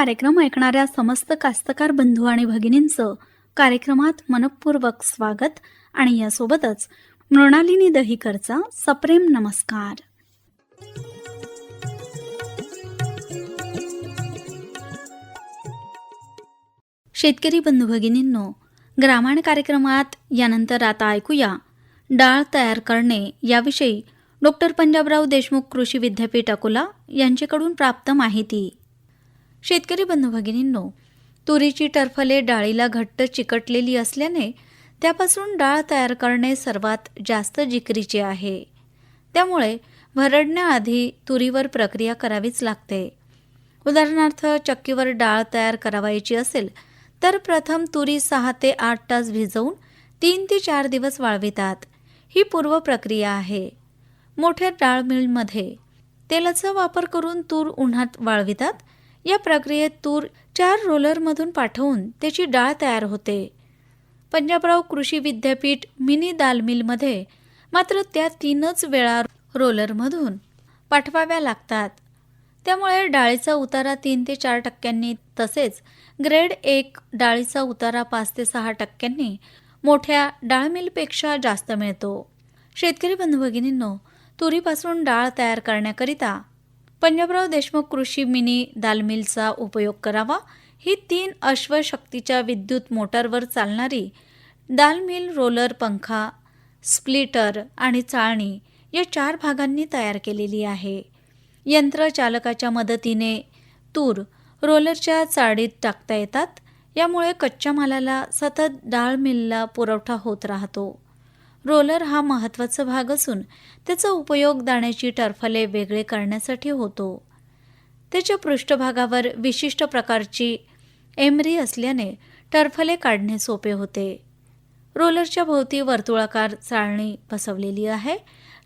कार्यक्रम ऐकणाऱ्या समस्त कास्तकार बंधू आणि भगिनींचं कार्यक्रमात मनपूर्वक स्वागत आणि यासोबतच मृणालिनी दहीकरचा सप्रेम नमस्कार. शेतकरी बंधू भगिनींनो ग्रामायण कार्यक्रमात यानंतर आता ऐकूया डाळ तयार करणे याविषयी डॉक्टर पंजाबराव देशमुख कृषी विद्यापीठ अकोला यांच्याकडून प्राप्त माहिती. शेतकरी बंधू भगिनींनो तुरीची टरफले डाळीला घट्ट चिकटलेली असल्याने त्यापासून डाळ तयार करणे सर्वात जास्त जिकरीचे आहे. त्यामुळे भरडण्याआधी तुरीवर प्रक्रिया करावीच लागते. उदाहरणार्थ चक्कीवर डाळ तयार करावायची असेल तर प्रथम तुरी सहा ते आठ तास भिजवून तीन ते चार दिवस वाळवितात. ही पूर्व प्रक्रिया आहे. मोठ्या डाळ मिलमध्ये तेलाचा वापर करून तूर उन्हात वाळवितात या प्रक्रियेत तूर चार रोलरमधून पाठवून त्याची डाळ तयार होते. पंजाबराव कृषी विद्यापीठ मिनी दाल मिलमध्ये मात्र त्या तीनच वेळा रोलरमधून पाठवाव्या लागतात. त्यामुळे डाळीचा उतारा तीन ते चार टक्क्यांनी तसेच ग्रेड एक डाळीचा उतारा पाच ते सहा टक्क्यांनी मोठ्या डाळ मिलपेक्षा जास्त मिळतो. शेतकरी बंधू भगिनींनो तुरीपासून डाळ तयार करण्याकरिता पंजाबराव देशमुख कृषी मिनी दालमिलचा उपयोग करावा. ही तीन अश्वशक्तीच्या विद्युत मोटारवर चालणारी दालमिल रोलर पंखा स्प्लिटर आणि चाळणी या चार भागांनी तयार केलेली आहे. यंत्र चालकाच्या मदतीने तूर रोलरच्या चाळीत टाकता येतात. यामुळे कच्च्या मालाला सतत डाळ मिलला पुरवठा होत राहतो. रोलर हा महत्त्वाचा भाग असून त्याचा उपयोग दाण्याची टरफले वेगळे करण्यासाठी होतो. त्याच्या पृष्ठभागावर विशिष्ट प्रकारची एमरी असल्याने टरफले काढणे सोपे होते. रोलरच्या भोवती वर्तुळाकार चाळणी बसवलेली आहे.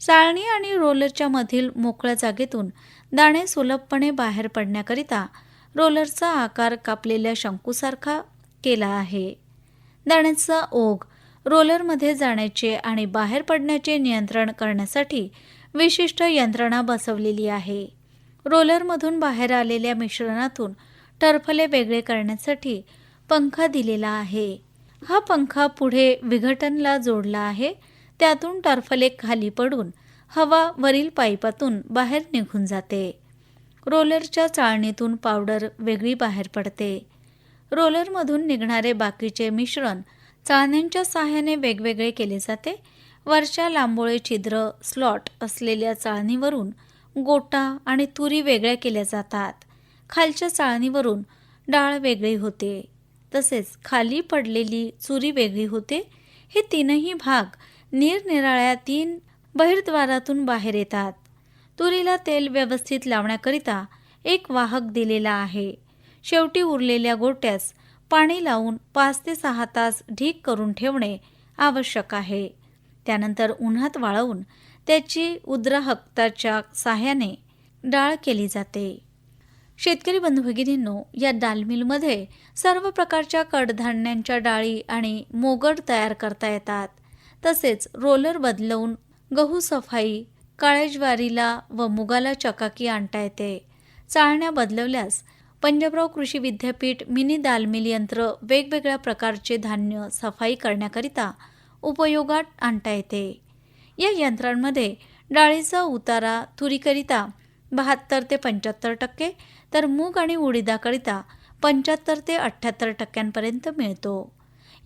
चाळणी आणि रोलरच्या मधील मोकळ्या जागेतून दाणे सुलभपणे बाहेर पडण्याकरिता रोलरचा आकार कापलेल्या शंकूसारखा केला आहे. दाण्याचा ओघ रोलरमध्ये जाण्याचे आणि बाहेर पडण्याचे नियंत्रण करण्यासाठी विशिष्ट यंत्रणा बसवलेली आहे. रोलरमधून बाहेर आलेल्या मिश्रणातून टर्फले वेगळे करण्यासाठी पंखा दिलेला आहे. हा पंखा पुढे विघटनला जोडला आहे. त्यातून टर्फले खाली पडून हवा वरील पाईपातून बाहेर निघून जाते. रोलरच्या चाळणीतून पावडर वेगळी बाहेर पडते. रोलरमधून निघणारे बाकीचे मिश्रण चाळण्यांच्या सहाय्याने वेगवेगळे केले जाते. वरच्या लांबोळे छिद्र स्लॉट असलेल्या चाळणीवरून गोटा आणि तुरी वेगळ्या केल्या जातात. खालच्या चाळणीवरून डाळ वेगळी होते. तसेच खाली पडलेली चुरी वेगळी होते. हे तीनही भाग निरनिराळ्या तीन बहिर्द्वारातून बाहेर येतात. तुरीला तेल व्यवस्थित लावण्याकरिता एक वाहक दिलेला आहे. शेवटी उरलेल्या गोट्यास पाणी लावून पाच ते सहा तास ढीक करून ठेवणे आवश्यक आहे. त्यानंतर उन्हात वाळवून त्याची उद्राहकताच्या साह्याने डाळ केली जाते. शेतकरी बंधू भगिनींनो या डालमिलमध्ये सर्व प्रकारच्या कडधान्यांच्या डाळी आणि मोगड तयार करता येतात. तसेच रोलर बदलवून गहू सफाई काळ्या ज्वारीला व मुगाला चकाकी आणता येते. चाळण्या बदलवल्यास पंजाबराव कृषी विद्यापीठ मिनी दाल मिल यंत्र वेगवेगळ्या प्रकारचे धान्य सफाई करण्याकरिता उपयोगात आणता येते. या यंत्रांमध्ये डाळीचा उतारा तुरीकरिता बहात्तर ते पंच्याहत्तर टक्के तर मूग आणि उडीदाकरिता पंच्याहत्तर ते अठ्ठ्याहत्तर टक्क्यांपर्यंत मिळतो.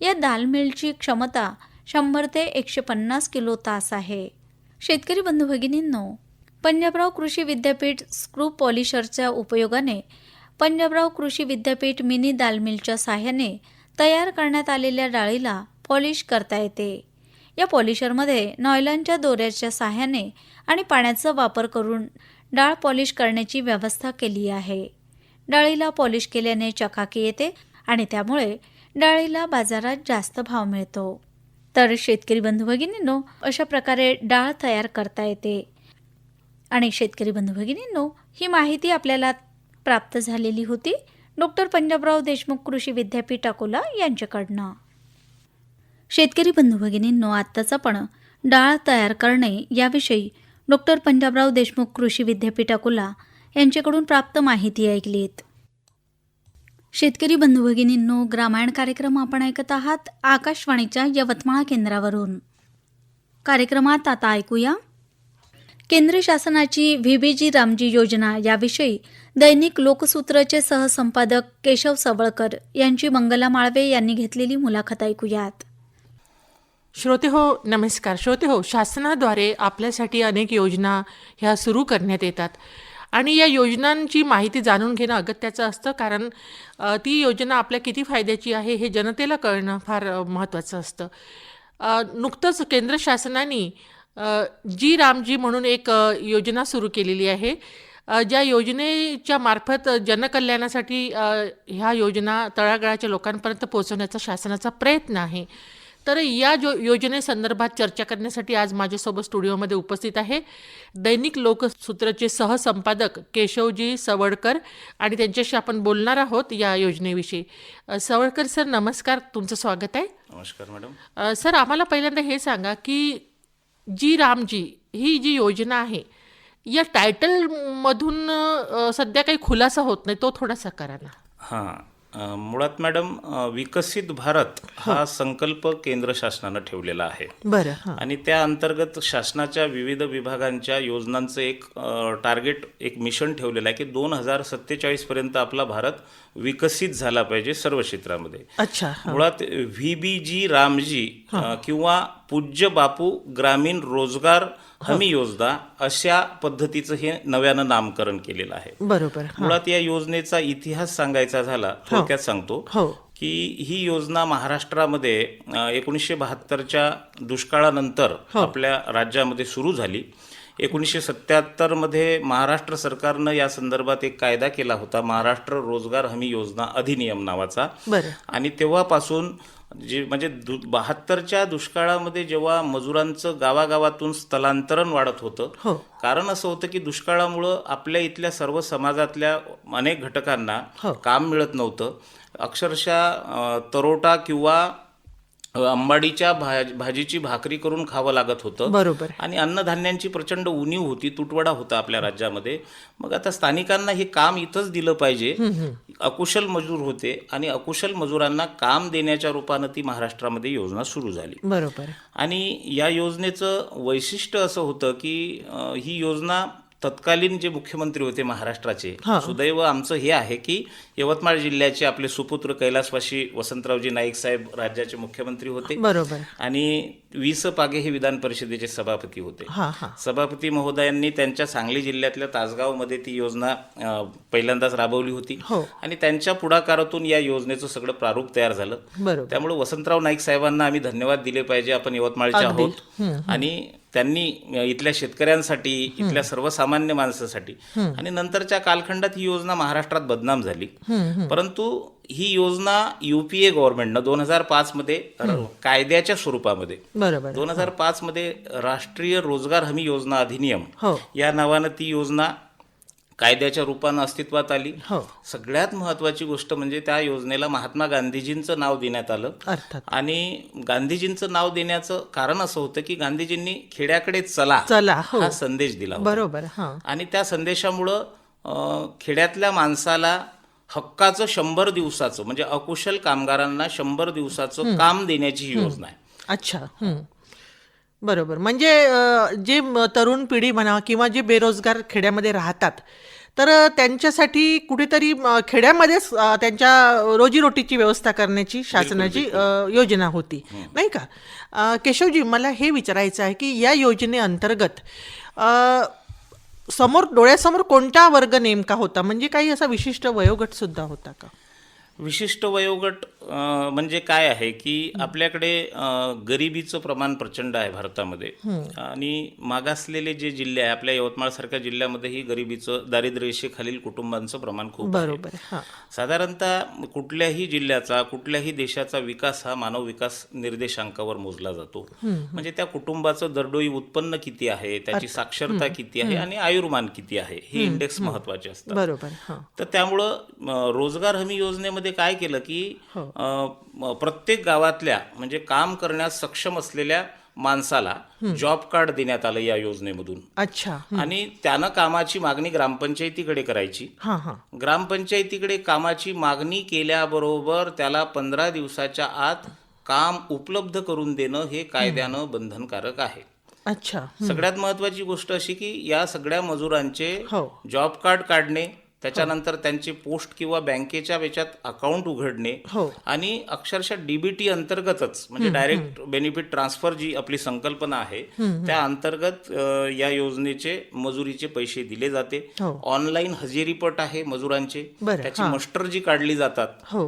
या दाल मिलची क्षमता शंभर ते एकशे पन्नास किलो तास आहे. शेतकरी बंधू भगिनींनो पंजाबराव कृषी विद्यापीठ स्क्रू पॉलिशरच्या उपयोगाने पंजाबराव कृषी विद्यापीठ मिनी दालमिलच्या साह्याने तयार करण्यात आलेल्या डाळीला पॉलिश करता येते. या पॉलिशरमध्ये नॉयलॉनच्या दोऱ्याच्या साह्याने आणि पाण्याचा वापर करून डाळ पॉलिश करण्याची व्यवस्था केली आहे. डाळीला पॉलिश केल्याने चकाकी येते आणि त्यामुळे डाळीला बाजारात जास्त भाव मिळतो. तर शेतकरी बंधू भगिनींनो अशा प्रकारे डाळ तयार करता येते. आणि शेतकरी बंधू भगिनींनो ही माहिती आपल्याला प्राप्त झालेली होती. डॉक्टर पंजाबराव देशमुख कृषी विद्यापीठ अकोला यांच्याकडनं. शेतकरी बंधू भगिनींनो आत्ताच आपण डाळ तयार करणे याविषयी डॉक्टर पंजाबराव देशमुख कृषी विद्यापीठ अकोला यांच्याकडून प्राप्त माहिती ऐकलीत. शेतकरी बंधू भगिनींनो ग्रामायण कार्यक्रम आपण ऐकत आहात आकाशवाणीच्या यवतमाळ केंद्रावरून. कार्यक्रमात आता ऐकूया. केंद्र शासनाची व्हीबीजी रामजी योजना याविषयी दैनिक लोकसूत्रचे सहसंपादक केशव सवळकर यांची मंगला माळवे यांनी घेतलेली मुलाखत ऐकूयात. श्रोते हो नमस्कार. श्रोते हो शासनाद्वारे आपल्यासाठी अनेक योजना ह्या सुरू करण्यात येतात. आणि या योजनांची माहिती जाणून घेणं अगत्याचं असतं कारण ती योजना आपल्या किती फायद्याची आहे हे जनतेला कळणं फार महत्त्वाचं असतं. नुकतंच केंद्र शासनाने जी रामजी म्हणून एक योजना सुरू केलेली आहे. ज्या योजनेच्या मार्फत जनकल्याणासाठी ह्या योजना तळागाळाच्या लोकांपर्यंत पोहोचवण्याचा शासनाचा प्रयत्न आहे. तर या जो योजनेसंदर्भात चर्चा करण्यासाठी आज माझ्यासोबत स्टुडिओमध्ये उपस्थित आहे दैनिक लोकसूत्रचे सहसंपादक केशवजी सवडकर आणि त्यांच्याशी आपण बोलणार आहोत या योजनेविषयी. सवडकर सर नमस्कार. तुमचं स्वागत आहे. नमस्कार मॅडम. सर आम्हाला पहिल्यांदा हे सांगा की जी रामजी ही जी योजना आहे या टायटलमधून अ, सध्या काही खुलासा होत नाही तो थोडासा करा ना. हां. मुळात मॅडम विकसित भारत हा संकल्प केंद्र शासनानं ठेवलेला आहे. बरं हां. आणि त्या अंतर्गत शासनाच्या विविध विभागांच्या योजनांचं एक टार्गेट एक मिशन ठेवलेलं आहे की दोन हजार सत्तेचाळीस पर्यंत आपला भारत विकसित झाला पाहिजे सर्व क्षेत्रामध्ये. अच्छा मुळात व्ही बी जी रामजी किंवा पूज्य बापू ग्रामीण रोजगार हमी योजना अशा पद्धतीचं हे नव्यानं नामकरण केलेलं आहे. बरोबर मुळात या योजनेचा इतिहास सांगायचा झाला थोडक्यात सांगतो हो. की ही योजना महाराष्ट्रामध्ये एकोणीसशे बहात्तरच्या दुष्काळानंतर आपल्या राज्यामध्ये सुरू झाली. एकोणीसशे सत्याहत्तरमध्ये महाराष्ट्र सरकारनं या संदर्भात एक कायदा केला होता महाराष्ट्र रोजगार हमी योजना अधिनियम नावाचा. आणि तेव्हापासून जे म्हणजे दु बहात्तरच्या दुष्काळामध्ये जेव्हा मजुरांचं गावागावातून स्थलांतरण वाढत होतं हो. कारण असं होतं की दुष्काळामुळं आपल्या इथल्या सर्व समाजातल्या अनेक घटकांना हो. काम मिळत नव्हतं. अक्षरशः तरोटा किंवा अंबाडीच्या भाज भाजीची भाकरी करून खावं लागत होतं. बरोबर. आणि अन्नधान्यांची प्रचंड उणीव होती तुटवडा होता आपल्या राज्यामध्ये. मग आता स्थानिकांना हे काम इथंच दिलं पाहिजे. अकुशल मजूर होते आणि अकुशल मजुरांना काम देण्याच्या रूपानं ती महाराष्ट्रामध्ये योजना सुरू झाली. बरोबर. आणि या योजनेचं वैशिष्ट्य असं होतं की ही योजना तत्कालीन जे मुख्यमंत्री होते महाराष्ट्राचे सुदैव आमचं हे आहे की यवतमाळ जिल्ह्याचे आपले सुपुत्र कैलासवासी वसंतरावजी नाईक साहेब राज्याचे मुख्यमंत्री होते. बरोबर. आणि वि स पागे हे विधान परिषदेचे सभापती होते. हा हा. सभापती महोदयांनी त्यांच्या सांगली जिल्ह्यातल्या तासगावमध्ये ती योजना पहिल्यांदाच राबवली होती. हो. आणि त्यांच्या पुढाकारातून या योजनेचं सगळं प्रारूप तयार झालं. बरोबर. त्यामुळे वसंतराव नाईक साहेबांना आम्ही धन्यवाद दिले पाहिजे. आपण यवतमाळचे आहोत. आणि त्यांनी इथल्या शेतकऱ्यांसाठी इथल्या सर्वसामान्य माणसासाठी. आणि नंतरच्या कालखंडात ही योजना महाराष्ट्रात बदनाम झाली. परंतु ही योजना युपीए गव्हर्नमेंटनं दोन हजार पाच मध्ये कायद्याच्या स्वरूपामध्ये दोन हजार पाच मध्ये राष्ट्रीय रोजगार हमी योजना अधिनियम हो. या नावानं ती योजना कायद्याच्या रूपानं अस्तित्वात आली. हो. सगळ्यात महत्वाची गोष्ट म्हणजे त्या योजनेला महात्मा गांधीजींचं नाव देण्यात आलं. अर्थात. आणि गांधीजींचं नाव देण्याचं कारण असं होतं की गांधीजींनी खेड्याकडे चला चला हो. हा संदेश दिला होता. बरोबर हा. आणि त्या संदेशामुळं अं, खेड्यातल्या माणसाला हक्काचं शंभर दिवसाचं म्हणजे अकुशल कामगारांना शंभर दिवसाचं काम देण्याची ही. योजना आहे. अच्छा हं. बरोबर. म्हणजे जे तरुण पिढी म्हणा किंवा जे बेरोजगार खेड्यामध्ये राहतात तर त्यांच्यासाठी कुठेतरी खेड्यामध्येच त्यांच्या रोजीरोटीची व्यवस्था करण्याची शासनाची योजना होती. नाही का? केशवजी मला हे विचारायचं आहे की या योजनेअंतर्गत समोर डोळ्यासमोर कोणता वर्ग नेमका होता? म्हणजे काही असा विशिष्ट वयोगट सुद्धा होता का? विशिष्ट वयोगट म्हणजे काय आहे की आपल्याकडे गरिबीचं प्रमाण प्रचंड आहे भारतामध्ये. आणि मागासलेले जे जिल्हे आहे आपल्या यवतमाळसारख्या जिल्ह्यामध्येही गरिबीचं दारिद्र्य रेषेखालील कुटुंबांचं प्रमाण खूप. बरोबर हां. साधारणतः कुठल्याही जिल्ह्याचा कुठल्याही देशाचा विकास हा मानव विकास निर्देशांकावर मोजला जातो. म्हणजे त्या कुटुंबाचं दरडोई उत्पन्न किती आहे त्याची साक्षरता किती आहे आणि आयुर्मान किती आहे हे इंडेक्स महत्त्वाचे असतात. बरोबर तर त्यामुळं रोजगार हमी योजनेमध्ये काय केलं की म, प्रत्येक गावातल्या म्हणजे काम करण्यास सक्षम असलेल्या माणसाला जॉब कार्ड देण्यात आलं या योजनेमधून. अच्छा. आणि त्यानं कामाची मागणी ग्रामपंचायतीकडे करायची. हां हां. ग्रामपंचायतीकडे कामाची मागणी केल्याबरोबर त्याला पंधरा दिवसाच्या आत काम उपलब्ध करून देणं हे कायद्यानं बंधनकारक आहे. अच्छा. सगळ्यात महत्वाची गोष्ट अशी की या सगळ्या मजुरांचे हो. जॉब कार्ड काढणे त्याच्यानंतर त्यांचे पोस्ट किंवा बँकेच्या याच्यात अकाउंट उघडणे हो. आणि अक्षरशः डीबीटी अंतर्गतच म्हणजे डायरेक्ट बेनिफिट ट्रान्सफर जी आपली संकल्पना आहे त्या अंतर्गत या योजनेचे मजुरीचे पैसे दिले जाते हो. ऑनलाईन हजेरीपट आहे मजुरांचे त्याची हां. मस्टर जी काढली जातात हो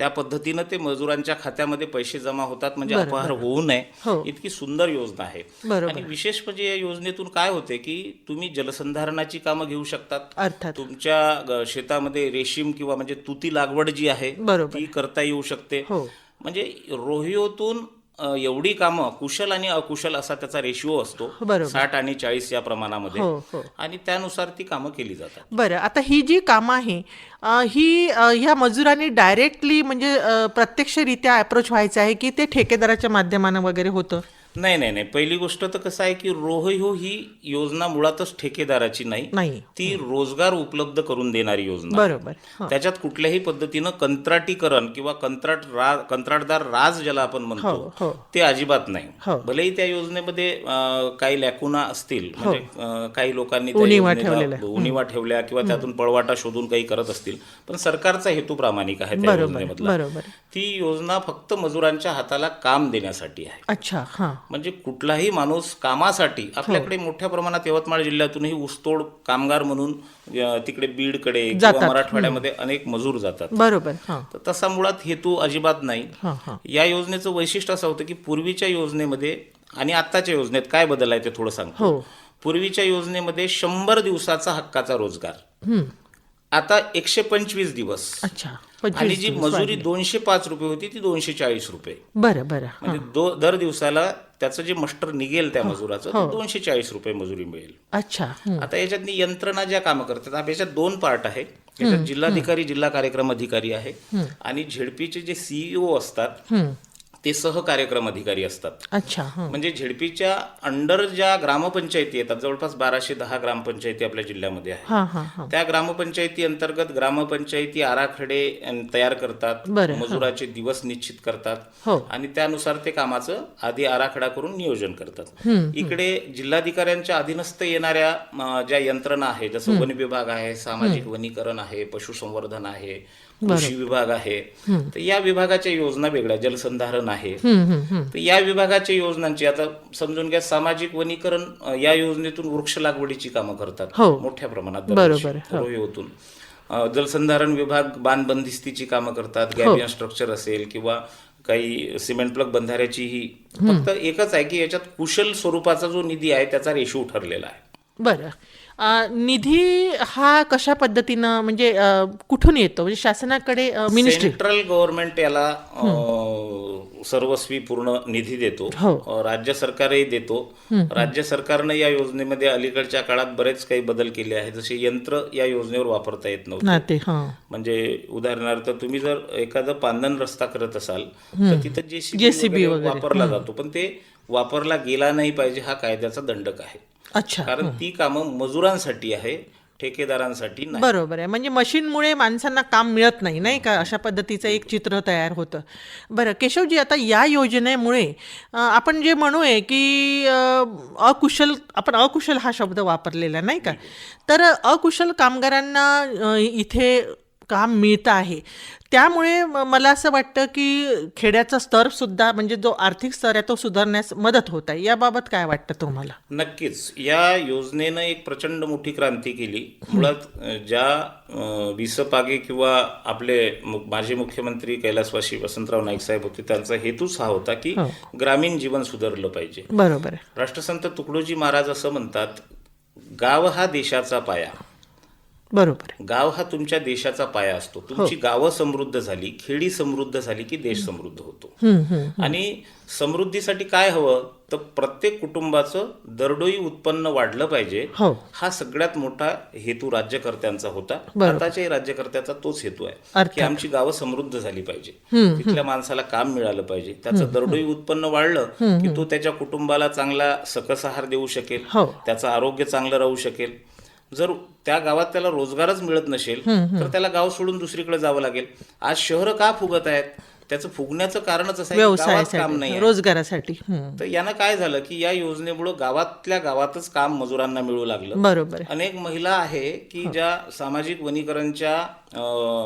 त्या पद्धतीनं ते मजुरांच्या खात्यामध्ये पैसे जमा होतात म्हणजे अपहार होऊ नये हो. इतकी सुंदर योजना आहे. आणि विशेष म्हणजे या योजनेतून काय होते की तुम्ही जलसंधारणाची कामं घेऊ शकतात अर्थात तुमच्या शेतामध्ये रेशीम किंवा म्हणजे तुती लागवड जी आहे. ती करता येऊ शकते हो. म्हणजे रोहिओतून एवढी कामं कुशल आणि अकुशल असा त्याचा रेशिओ असतो बरोबर. साठ आणि चाळीस या प्रमाणामध्ये हो, हो. आणि त्यानुसार ती कामं केली जातात बरं आता ही जी कामं आहे ही ह्या मजुरांनी डायरेक्टली म्हणजे प्रत्यक्षरित्या अप्रोच व्हायचं आहे की ते ठेकेदाराच्या माध्यमानं वगैरे होतं नाही नाही नाही. पहिली गोष्ट तर कसं आहे की रोहिओ ही योजना मुळातच ठेकेदाराची नाही. ती रोजगार उपलब्ध करून देणारी योजना. बरोबर. हं. त्याच्यात कुठल्याही पद्धतीनं कंत्राटीकरण किंवा कंत्राट रा कंत्राटदार राज ज्याला आपण हो, म्हणतो हो. ते अजिबात नाही. हो. भलेही त्या योजनेमध्ये काही लॅकुना असतील म्हणजे काही लोकांनी उणिवा ठेवल्या किंवा त्यातून पळवाटा शोधून काही करत असतील पण सरकारचा हेतू प्रामाणिक आहे त्या योजनेमधला. ती योजना फक्त मजुरांच्या हाताला काम देण्यासाठी आहे. अच्छा हां. म्हणजे कुठलाही माणूस कामासाठी आपल्याकडे मोठ्या प्रमाणात यवतमाळ जिल्ह्यातूनही ऊसतोड कामगार म्हणून तिकडे बीडकडे किंवा. मराठवाड्यामध्ये अनेक मजूर जातात. बरोबर हां. तर तसा मुळात हेतू अजिबात नाही. हां हां. या योजनेचं वैशिष्ट्य असं होतं की पूर्वीच्या योजनेमध्ये आणि आत्ताच्या योजनेत काय बदल आहे ते थोडं सांगतो. हो. पूर्वीच्या योजनेमध्ये शंभर दिवसाचा हक्काचा रोजगार. हं. आता एकशे पंचवीस दिवस. अच्छा आणि जी मजुरी. दोनशे पाच रुपये होती ती दोनशे चाळीस रुपये. बरं बरं हां. म्हणजे दर दिवसाला त्याचं जे मस्टर निघेल त्या मजुराचं हो. दोनशे चाळीस रुपये मजुरी मिळेल अच्छा हं. आता याच्यात यंत्रणा ज्या कामं करतात याच्यात दोन पार्ट आहे याच्यात जिल्हाधिकारी जिल्हा कार्यक्रम अधिकारी आहे आणि झेडपीचे जे सीईओ असतात हं. ते सहकार्यक्रम अधिकारी असतात. अच्छा. म्हणजे झेडपीच्या अंडर ज्या ग्रामपंचायती येतात जवळपास बाराशे दहा ग्रामपंचायती आपल्या जिल्ह्यामध्ये आहे हां हां हां. त्या ग्रामपंचायती अंतर्गत ग्रामपंचायती आराखडे तयार करतात. मजुराचे दिवस निश्चित करतात हो. आणि त्यानुसार ते कामाचं आधी आराखडा करून नियोजन करतात. इकडे जिल्हाधिकाऱ्यांच्या अधीनस्थ येणाऱ्या ज्या यंत्रणा आहे जसं वन विभाग आहे सामाजिक वनीकरण आहे पशुसंवर्धन आहे कृषी विभाग आहे. तर या विभागाच्या योजना वेगळ्या जलसंधारण आहे. हं, हं, हं. तर या विभागाच्या योजनांची आता समजून घ्या सामाजिक वनीकरण या योजनेतून वृक्ष लागवडीची कामं करतात. हो. मोठ्या प्रमाणात बरोबर, हो. जलसंधारण विभाग बांध बंदिस्तीची कामं करतात. गॅबियन स्ट्रक्चर असेल किंवा काही सिमेंट प्लग बंधाऱ्याची ही फक्त एकच आहे की याच्यात कुशल स्वरूपाचा जो निधी आहे त्याचा रेशो ठरलेला आहे. बरं. निधी हा कशा पद्धतीनं म्हणजे कुठून येतो? म्हणजे शासनाकडे मिनिस्ट्री सेंट्रल गव्हर्नमेंट याला सर्वस्वी पूर्ण निधी देतो. हो. राज्य सरकारही देतो. राज्य सरकारनं या योजनेमध्ये अलीकडच्या काळात बरेच काही बदल केले आहेत. जसे यंत्र या योजनेवर वापरता येत नव्हते. हां. म्हणजे उदाहरणार्थ तुम्ही जर एखादं पांदन रस्ता करत असाल तर तिथं जेसीबी. वापरला जातो. पण ते वापरला गेला नाही पाहिजे हा कायद्याचा दंडक आहे. अच्छा. कारण ती कामं मजुरांसाठी आहे ठेकेदारांसाठी नाही. बरोबर आहे. म्हणजे मशीनमुळे माणसांना काम मिळत नाही नाही का? अशा पद्धतीचं एक चित्र तयार होतं. बरं केशवजी आता या योजनेमुळे आपण जे म्हणूय की अ, अकुशल आपण अकुशल हा शब्द वापरलेला नाही का? तर अकुशल कामगारांना इथे काम मिळतं आहे? त्यामुळे मला असं वाटतं की खेड्याचा स्तर सुद्धा म्हणजे जो आर्थिक स्तर आहे तो सुधारण्यास मदत होत आहे. याबाबत काय वाटतं तुम्हाला? नक्कीच. या योजनेनं एक प्रचंड मोठी क्रांती केली. मुळात ज्या विसपागे किंवा आपले माजी मुख्यमंत्री कैलासवासी वसंतराव नाईक साहेब होते त्यांचा हेतूच हा होता की हो. ग्रामीण जीवन सुधारलं पाहिजे. बरोबर राष्ट्रसंत तुकडोजी महाराज असं म्हणतात गाव हा देशाचा पाया. बरोबर. गाव हा तुमच्या देशाचा पाया असतो. तुमची गावं समृद्ध झाली खेडी समृद्ध झाली की देश समृद्ध होतो. आणि समृद्धीसाठी काय हवं? तर प्रत्येक कुटुंबाचं दरडोई उत्पन्न वाढलं पाहिजे. हो. हा सगळ्यात मोठा हेतू राज्यकर्त्यांचा होता. आताच्याही राज्यकर्त्याचा तोच हेतू आहे. की आमची गावं समृद्ध झाली पाहिजे. तिथल्या माणसाला काम मिळालं पाहिजे. त्याचं दरडोई उत्पन्न वाढलं की तो त्याच्या कुटुंबाला चांगला सकस आहार देऊ शकेल. हो. त्याचं आरोग्य चांगलं राहू शकेल. जर त्या गावात त्याला रोजगारच मिळत नसेल तर त्याला गाव सोडून दुसरीकडे जावं लागेल. आज शहरं का फुगत आहेत? त्याचं फुगण्याचं कारणच असं गावात काम नाही. रोजगारासाठी. तर यानं काय झालं की या योजनेमुळं गावातल्या गावातच काम मजुरांना मिळू लागलं. बरोबर. अनेक महिला आहे की ज्या सामाजिक वनीकरणच्या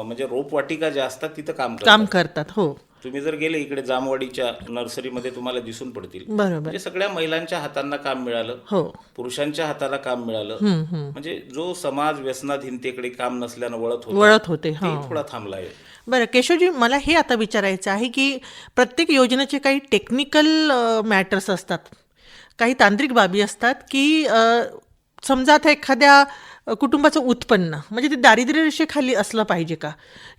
म्हणजे रोपवाटिका ज्या असतात तिथं काम करतात. काम करतात हो. तुम्ही जर गेले इकडे जामवाडीच्या नर्सरीमध्ये तुम्हाला दिसून पडतील. म्हणजे सगळ्या महिलांच्या हातांना काम मिळालं. हो. पुरुषांच्या हाताला काम मिळालं. म्हणजे जो समाज व्यसनाधीनतेकडे काम नसल्यानं वळत होता वळत होते थोडा थांबला आहे. बरं केशवजी मला हे आता विचारायचं आहे की प्रत्येक योजनेचे काही टेक्निकल मॅटर्स असतात. काही तांत्रिक बाबी असतात की समजा आता एखाद्या कुटुंबाचं उत्पन्न म्हणजे ते दारिद्र्य रेषेखाली असलं पाहिजे का?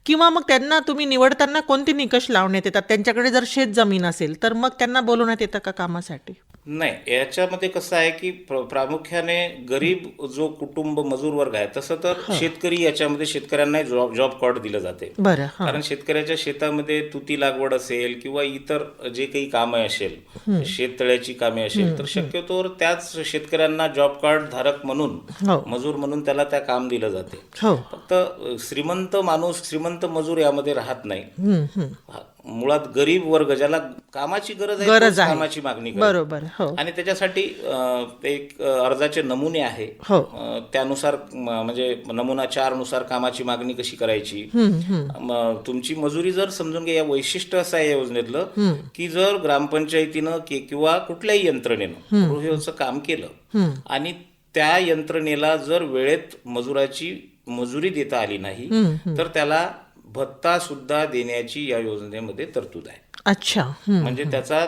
किंवा मग त्यांना तुम्ही निवडताना कोणते निकष लावण्यात येतात? त्यांच्याकडे जर शेत जमीन असेल तर मग त्यांना बोलवण्यात येतं का कामासाठी? नाही याच्यामध्ये कसं आहे की प्र- प्रामुख्याने गरीब जो कुटुंब मजूर वर्ग आहे तसं तर शेतकरी याच्यामध्ये शेतकऱ्यांना जॉब जॉब कार्ड दिलं जाते. कारण शेतकऱ्याच्या शेतामध्ये तुती लागवड असेल किंवा इतर जे काही कामे असेल शेततळ्याची कामे असेल तर शक्यतोवर त्याच शेतकऱ्यांना जॉब कार्ड धारक म्हणून हो. मजूर म्हणून त्याला त्या काम दिलं जाते. हो. फक्त श्रीमंत माणूस श्रीमंत मजूर यामध्ये राहत नाही. मुळात गरीब वर्ग ज्याला कामाची गरज आहे गरज तोच आहे. कामाची मागणी. बरोबर हो आणि त्याच्यासाठी अ, एक अ, अर्जाचे नमुने आहे हो. अ, त्यानुसार म, म्हणजे नमुना चारनुसार कामाची मागणी कशी करायची हम्म, हम्म. म, तुमची मजुरी जर समजून घ्या या वैशिष्ट्य असं आहे या योजनेतलं की जर ग्रामपंचायतीनं कि- किंवा कुठल्याही यंत्रणेनं गृहयोचं काम केलं आणि त्या यंत्रणेला जर वेळेत मजुराची मजुरी देता आली नाही तर त्याला भत्ता सुद्धा देण्याची या योजनेमध्ये तरतूद आहे. अच्छा. म्हणजे त्याचा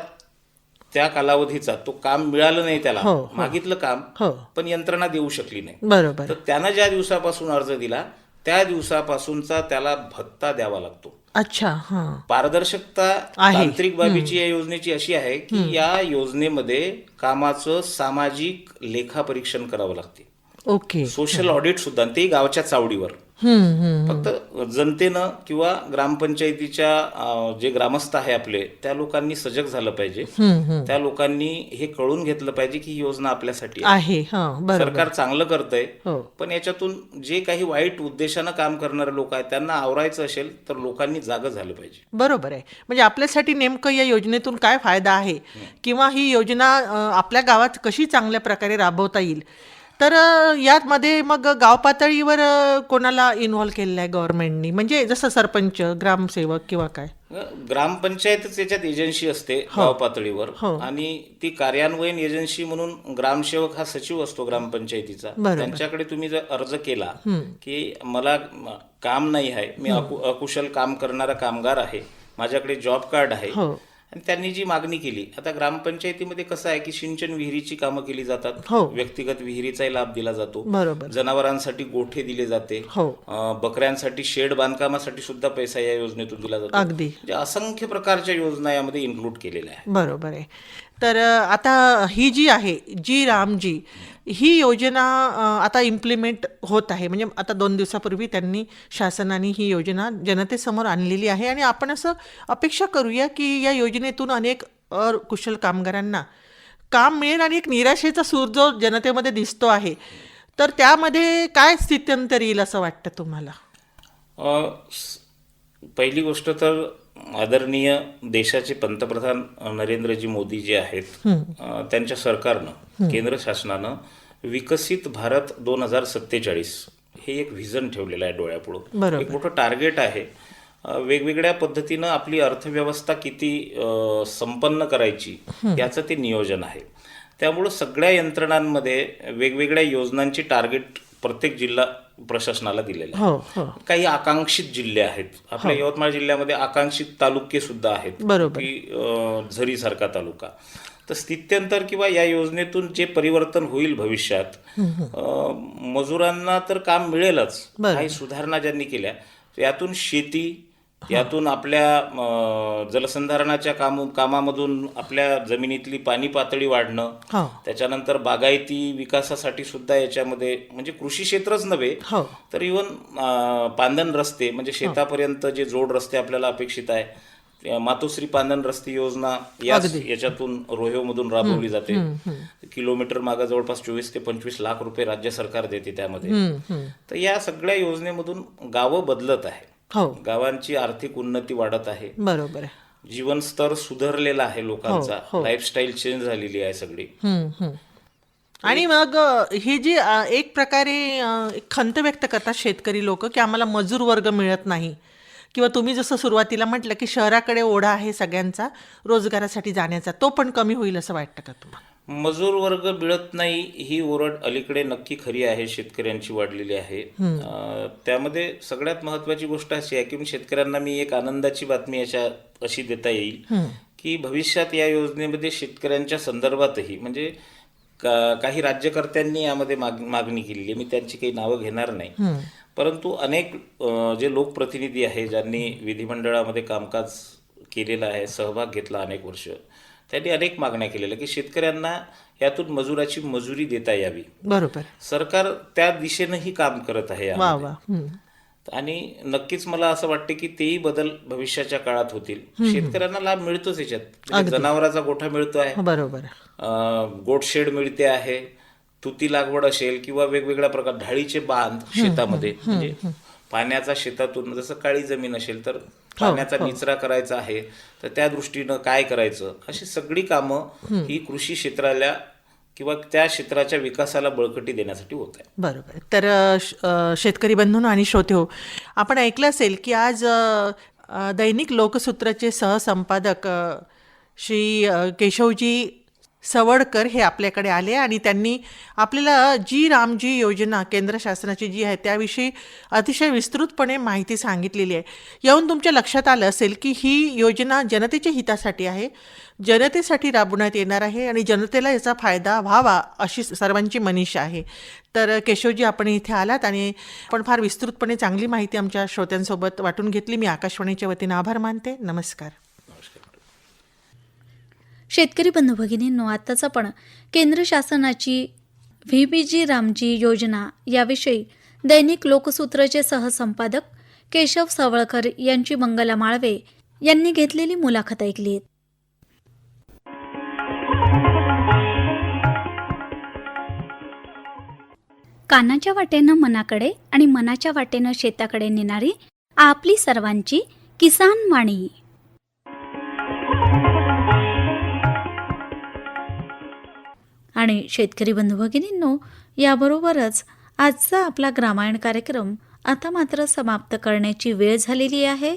त्या कालावधीचा तो काम मिळालं नाही त्याला. हो, हो. मागितलं काम हो. पण यंत्रणा देऊ शकली नाही. बरोबर. तर त्यानं ज्या दिवसापासून अर्ज दिला त्या दिवसापासूनचा त्याला भत्ता द्यावा लागतो. अच्छा हां. पारदर्शकता आहे. तांत्रिक बाबीची या योजनेची अशी आहे की या योजनेमध्ये कामाचं सामाजिक लेखापरीक्षण करावं लागते. ओके. सोशल ऑडिट सुद्धा आणि तेही गावच्या चावडीवर. फक्त जनतेनं किंवा ग्रामपंचायतीच्या जे ग्रामस्थ आहे आपले त्या लोकांनी सजग झालं पाहिजे. त्या लोकांनी हे कळून घेतलं पाहिजे की ही योजना आपल्यासाठी आहे. हा सरकार चांगलं करतंय हो. पण याच्यातून जे काही वाईट उद्देशानं काम करणारे लोक आहेत त्यांना आवरायचं असेल तर लोकांनी जागं झालं पाहिजे. बरोबर आहे. म्हणजे आपल्यासाठी नेमकं या योजनेतून काय फायदा आहे? किंवा ही योजना आपल्या गावात कशी चांगल्या प्रकारे राबवता येईल? तर यामध्ये मग गाव पातळीवर कोणाला इन्व्हॉल्व केलेलं आहे गव्हर्नमेंटनी म्हणजे जसं सरपंच ग्रामसेवक किंवा काय? ग्रामपंचायतच याच्यात एजन्सी असते गाव पातळीवर. आणि ती कार्यान्वयन एजन्सी म्हणून ग्रामसेवक हा सचिव असतो ग्रामपंचायतीचा. त्यांच्याकडे तुम्ही जर अर्ज केला की मला काम नाही आहे मी अकु- अकुशल काम करणारा कामगार आहे माझ्याकडे जॉब कार्ड आहे हो. आणि त्यांनी जी मागणी केली आता ग्रामपंचायतीमध्ये कसं आहे की सिंचन विहिरीची कामं केली जातात हो. व्यक्तिगत विहिरीचाही लाभ दिला जातो. बरोबर. जनावरांसाठी गोठे दिले जाते. हो. अं, बकऱ्यांसाठी शेड बांधकामासाठी सुद्धा पैसा या योजनेतून दिला जातो. अगदी. म्हणजे असंख्य प्रकारच्या योजना यामध्ये इन्क्लूड केलेल्या आहेत. बरोबर आहे. तर अ, आता ही जी आहे जी रामजी ही योजना अ, आता इम्प्लिमेंट होत आहे. म्हणजे आता दोन दिवसापूर्वी त्यांनी शासनाने ही योजना जनतेसमोर आणलेली आहे. आणि आपण असं अपेक्षा करूया की या योजनेतून अनेक अकुशल कामगारांना काम मिळेल आणि एक निराशेचा सूर जो जनतेमध्ये दिसतो आहे. तर त्यामध्ये काय स्थित्यंतर येईल असं वाटतं तुम्हाला? पहिली गोष्ट तर आदरणीय देशाचे पंतप्रधान नरेंद्रजी मोदी जे आहेत त्यांच्या सरकारनं केंद्र शासनानं विकसित भारत दोन हजार सत्तेचाळीस हे एक व्हिजन ठेवलेलं आहे डोळ्यापुढं. एक मोठं टार्गेट आहे. वेगवेगळ्या पद्धतीनं आपली अर्थव्यवस्था किती संपन्न करायची याचं ते नियोजन आहे. त्यामुळं सगळ्या यंत्रणांमध्ये वेगवेगळ्या योजनांची टार्गेट प्रत्येक जिल्हा प्रशासनाला दिलेलं आहे. हो हो. काही आकांक्षित जिल्हे आहेत. आपल्या यवतमाळ जिल्ह्यामध्ये आकांक्षित तालुके सुद्धा आहेत. की झरी सारखा तालुका. तर स्थित्यंतर किंवा या योजनेतून जे परिवर्तन होईल भविष्यात मजुरांना तर काम मिळेलच. काही सुधारणा ज्यांनी केल्या यातून शेती यातून आपल्या जलसंधारणाच्या काम कामामधून आपल्या जमिनीतली पाणी पातळी वाढणं त्याच्यानंतर बागायती विकासासाठी सुद्धा याच्यामध्ये म्हणजे कृषी क्षेत्रच नव्हे हो. तर इवन पांदन रस्ते म्हणजे शेतापर्यंत जे जोड रस्ते आपल्याला अपेक्षित आहे मातोश्री पांदन रस्ते योजना याच याच्यातून रोह्योमधून राबवली जाते. किलोमीटर मागे जवळपास चोवीस ते पंचवीस लाख रुपये राज्य सरकार देते त्यामध्ये. तर या सगळ्या योजनेमधून गावं बदलत आहे हो. गावांची आर्थिक उन्नती वाढत आहे. बरोबर आहे. जीवन स्तर सुधारलेला आहे लोकांचा. हो. लाईफस्टाईल चेंज झालेली आहे सगळी. हम्म, हम्म. आणि मग अ, ही जी अ, एक प्रकारे अ, एक खंत व्यक्त करतात शेतकरी लोक की आम्हाला मजूर वर्ग मिळत नाही. किंवा तुम्ही जसं सुरुवातीला म्हटलं की शहराकडे ओढा आहे सगळ्यांचा रोजगारासाठी जाण्याचा तो पण कमी होईल असं वाटतं का तुम्हाला? मजूर वर्ग मिळत नाही ही ओरड अलीकडे नक्की खरी आहे शेतकऱ्यांची वाढलेली आहे. त्यामध्ये सगळ्यात महत्वाची गोष्ट अशी आहे की मी शेतकऱ्यांना मी एक आनंदाची बातमी याच्या अशी देता येईल की भविष्यात या योजनेमध्ये शेतकऱ्यांच्या संदर्भातही म्हणजे का काही राज्यकर्त्यांनी यामध्ये माग मागणी केलेली आहे. मी त्यांची काही नावं घेणार नाही. परंतु अनेक जे लोकप्रतिनिधी आहे ज्यांनी विधिमंडळामध्ये कामकाज केलेलं आहे सहभाग घेतला अनेक वर्ष त्यांनी अनेक मागण्या केलेल्या की शेतकऱ्यांना यातून मजुराची मजुरी देता यावी. बरोबर. सरकार त्या दिशेनंही काम करत आहे. आणि नक्कीच मला असं वाटतं की तेही बदल भविष्याच्या काळात होतील. शेतकऱ्यांना लाभ मिळतोच याच्यात. म्हणजे जनावरांचा गोठा मिळतो आहे. बरोबर. गोटशेड मिळते आहे. तुती लागवड असेल किंवा वेगवेगळ्या प्रकार ढाळीचे बांध शेतामध्ये म्हणजे पाण्याचा शेतातून जसं काळी जमीन असेल तर पाण्याचा निचरा करायचा आहे तर त्या दृष्टीनं काय करायचं? अशी सगळी कामं ही. कृषी क्षेत्राला किंवा त्या क्षेत्राच्या विकासाला बळकटी देण्यासाठी होत आहे. बरोबर. तर शेतकरी बंधून आणि श्रोते हो आपण ऐकलं असेल की आज दैनिक लोकसूत्राचे सहसंपादक श्री केशवजी सवडकर हे आपल्याकडे आले आणि त्यांनी आपल्याला जी रामजी योजना केंद्र शासनाची जी आहे त्याविषयी अतिशय विस्तृतपणे माहिती सांगितलेली आहे. येऊन तुमच्या लक्षात आलं असेल की ही योजना जनतेच्या हितासाठी आहे. जनतेसाठी राबवण्यात येणार आहे आणि जनतेला याचा फायदा व्हावा अशी सर्वांची मनीषा आहे. तर केशवजी आपण इथे आलात आणि आपण फार विस्तृतपणे चांगली माहिती आमच्या श्रोत्यांसोबत वाटून घेतली. मी आकाशवाणीच्या वतीनं आभार मानते. नमस्कार. शेतकरी बंधू भगिनींनो आत्ताच आपण केंद्र शासनाची व्ही बी जी रामजी योजना याविषयी दैनिक लोकसूत्रचे सहसंपादक केशव सवळकर यांची मंगला माळवे यांनी घेतलेली मुलाखत ऐकली कानाच्या वाटेनं मनाकडे आणि मनाच्या वाटेनं शेताकडे नेणारी आपली सर्वांची किसान वाणी. आणि शेतकरी बंधू भगिनींनो याबरोबरच आजचा आपला ग्रामायण कार्यक्रम आता मात्र समाप्त करण्याची वेळ झालेली आहे.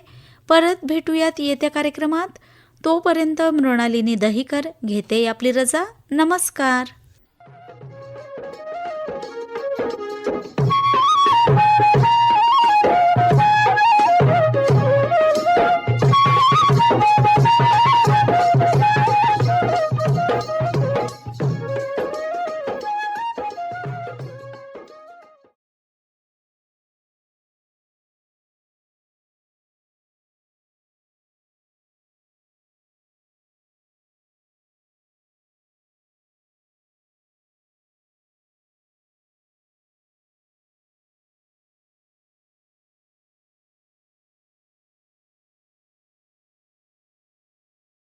परत भेटूयात येत्या कार्यक्रमात. तोपर्यंत मृणालिनी दहीकर घेते आपली रजा. नमस्कार.